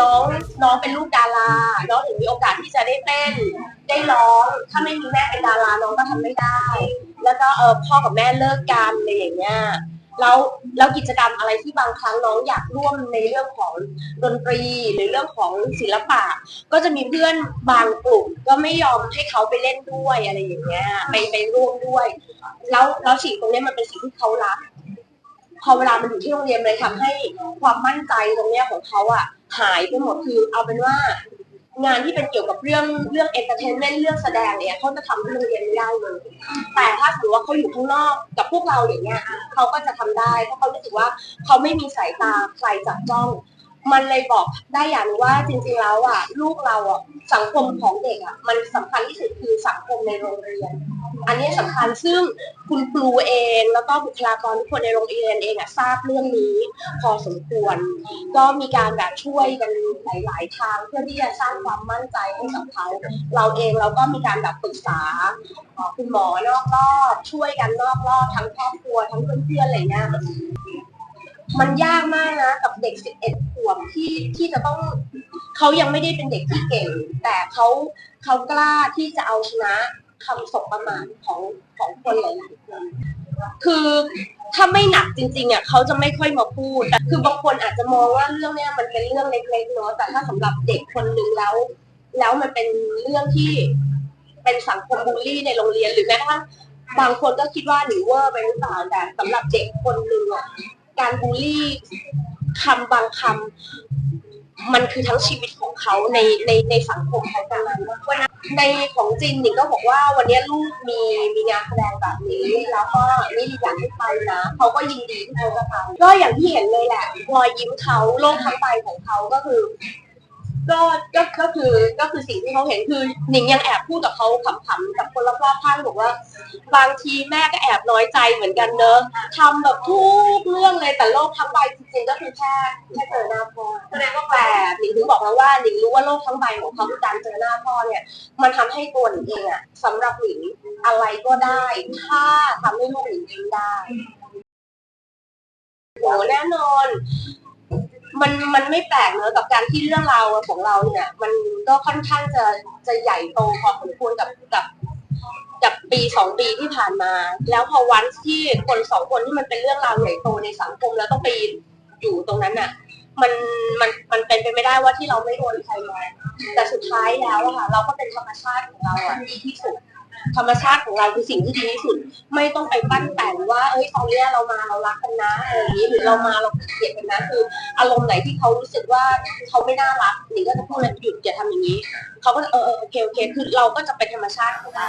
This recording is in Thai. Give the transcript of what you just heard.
น้องน้องเป็นลูกดาราน้องถึงมีโอกาสที่จะได้เต้น ได้ร้อง ถ้าไม่มีแม่เป็นดาราน้องก็ทำไม่ได้ แล้วก็เออพ่อกับแม่เลิกกันอะไรอย่างเงี้ยแล้วแล้วกิจกรรมอะไรที่บางครั้งน้องอยากร่วมในเรื่องของดนตรีหรือเรื่องของศิลปะ ก็จะมีเพื่อนบางกลุ่มก็ไม่ยอมให้เขาไปเล่นด้วยอะไรอย่างเงี้ยไปไปร่วมด้วย แล้วแล้วสิ่งตรงนี้มันเป็นสิ่งที่เขารักพอเวลามันอยู่ที่โรงเรียนเลยทำให้ความมั่นใจตรงเนี้ยของเขาอะ หายไปหมดคือเอาเป็นว่างานที่เป็นเกี่ยวกับเรื่องเรื่องเอนเตอร์เทนเมนต์เรื่องแสดงเนี่ยเขาจะทำที่โรงเรียนไม่ได้เลยแต่ถ้าสมมติว่าเขาอยู่ข้างนอกกับพวกเราอย่างเงี้ยเขาก็จะทำได้เพราะเขารู้สึกว่าเขาไม่มีสายตาใครจับจ้อง มันเลยบอกได้อย่างว่าจริงๆแล้วอะลูกเราอะสังคมของเด็กอะมันสำคัญที่สุดคือสังคมในโรงเรียน อันนี้สำคัญซึ่งคุณครูเองแล้วก็บุคลากรทุกคนในโรงเรียนเองอะทราบเรื่องนี้ พอสมควร ก็มีการแบบช่วยกันหลายๆทาง เพื่อที่จะสร้างความมั่นใจให้กับเขาเราเองเราก็มีการแบบปรึกษาคุณหมอนอกรอบช่วยกันนอกรอบทั้งครอบครัวทั้งเพื่อนๆอะไรเงี้ย มันยากมากนะกับเด็ก 11 ขวบที่ที่จะต้องเขายังไม่ได้เป็นเด็กที่เก่ง แต่เขาเขากล้าที่จะเอาชนะคำสบประมาทของของคนหลายๆคนคือถ้าไม่หนักจริงๆอะเขาจะไม่ค่อยมาพูดแต่คือบางคนอาจจะมองว่าเรื่องเนี้ยมันเป็นเรื่องเล็กๆเนาะแต่ถ้าสำหรับเด็กคนหนึ่งแล้ว แล้วมันเป็นเรื่องที่เป็นสังคมบูลลี่ในโรงเรียนหรือแม้กระทั่งบางคนก็คิดว่าหนูเวอร์ไปหรือเปล่าแต่สำหรับเด็กคนหนึ่งอะ การบูลลี่คำบางคำมันคือทั้งชีวิตของเขาในในในสังคมเขาตอนนั้นวันนั้นในของจินหนิงก็บอกว่าวันนี้ลูกมีมีงานแสดงแบบนี้ แล้วก็นี่อยากให้ไปนะเขาก็ยินดีที่เขาจะทำก็อย่างที่เห็นเลยแหละรอยยิ้มเขาโลกทั้งใบของเขาก็คือ ก็ก็ก็คือก็คือสิ่งที่เขาเห็นคือหนิงยังแอบพูดกับเขาขำๆกับคนรอบๆข้างบอกว่า บางทีแม่ก็แอบน้อยใจเหมือนกันเนอะทำแบบทุกเรื่องเลยแต่โลกทั้งใบจริงๆก็คือแค่แค่เจอหน้าพ่อแสดงว่าแต่หนิงถึงบอกแล้วว่าหนิงรู้ว่าโลกทั้งใบของเขาคือการเจอหน้าพ่อเนี่ยมันทำให้ตัวหนิงเองอะสำหรับหนิงอะไรก็ได้ ถ้าทำให้ลูกหนิงยิ้มได้โหแน่นอน มันมันไม่แปลกเนอะกับการที่เรื่องราวของเราเนี่ย มันก็ค่อนข้างจะจะใหญ่โตพอสมควรกับกับกับปีสองปีที่ผ่านมา แล้วพอวันที่คนสองคนที่มันเป็นเรื่องราวใหญ่โตในสังคมแล้วต้องไปอยู่ตรงนั้นน่ะ มันมันมันเป็นไปไม่ได้ว่าที่เราไม่โดนใครมาแต่สุดท้ายแล้วอะค่ะเราก็เป็นธรรมชาติของเราอะดีที่สุด ธรรมชาติของเราคือสิ่งที่ดีที่สุด ไม่ต้องไปปั้นแต่งว่า เอ้ยตอนเนี้ยเรามาเรารักกันนะอะไรอย่างนี้หรือเรามาเราเกลียดกันนะคือ อารมณ์ไหนที่เขารู้สึกว่าเขาไม่น่ารักหนิงก็จะพูดเลยหยุดอย่าทำอย่างนี้เขาก็เออเออโอเคโอเคคือเราก็จะเป็นธรรมชาติของเรา